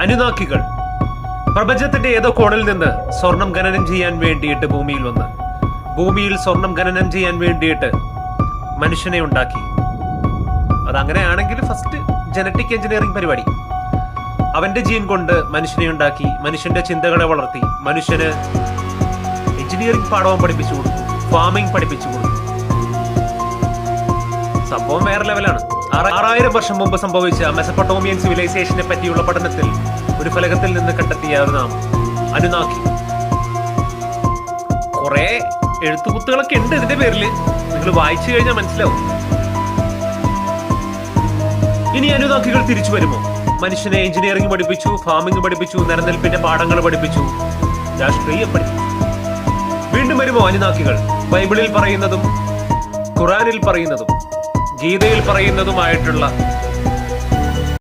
അനുനാക്കികൾ. പ്രപഞ്ചത്തിന്റെ ഏതോ കോണിൽ നിന്ന് സ്വർണം ഖനനം ചെയ്യാൻ വേണ്ടിയിട്ട് ഭൂമിയിൽ വന്ന്. ഭൂമിയിൽ സ്വർണം ഖനനം ചെയ്യാൻ വേണ്ടിയിട്ട് മനുഷ്യനെ ഉണ്ടാക്കി. അതങ്ങനെയാണെങ്കിൽ ഫസ്റ്റ് ജനറ്റിക് എഞ്ചിനീയറിംഗ് പരിപാടി. അവന്റെ ജീൻ കൊണ്ട് മനുഷ്യനെ ഉണ്ടാക്കി മനുഷ്യന്റെ ചിന്തകളെ വളർത്തി മനുഷ്യന് എഞ്ചിനീയറിംഗ് പാഠവും പഠിപ്പിച്ചു കൊടുത്തു ഫാമിംഗ് പഠിപ്പിച്ചു കൊടുത്തു. സംഭവം വേറെ ലെവലാണ് ആറായിരം വർഷം മുമ്പ് സംഭവിച്ച മെസപ്പൊട്ടോമിയൻ സിവിലൈസേഷനെ പറ്റിയുള്ള പഠനത്തിൽ ഒരു ഫലകത്തിൽ നിന്ന് കണ്ടെത്തിയ നാമം അനുനാക്കി കുറെ എഴുത്തുകുത്തുകളൊക്കെ ഉണ്ട് ഇതിന്റെ പേരിൽ നിങ്ങൾ വായിച്ചു കഴിഞ്ഞാൽ മനസ്സിലാവും. ഇനി അനുനാക്കികൾ തിരിച്ചു വരുമോ? മനുഷ്യനെ എഞ്ചിനീയറിംഗ് പഠിപ്പിച്ചു ഫാമിംഗ് പഠിപ്പിച്ചു നിലനിൽപ്പിന്റെ പാഠങ്ങൾ പഠിപ്പിച്ചു. രാഷ്ട്രീയം പഠിപ്പിച്ചു വീണ്ടും വരുമോ അനുനാക്കികൾ ബൈബിളിൽ പറയുന്നതും ഖുറാനിൽ പറയുന്നതും. ഗീതയിൽ പറയുന്നതുമായിട്ടുള്ള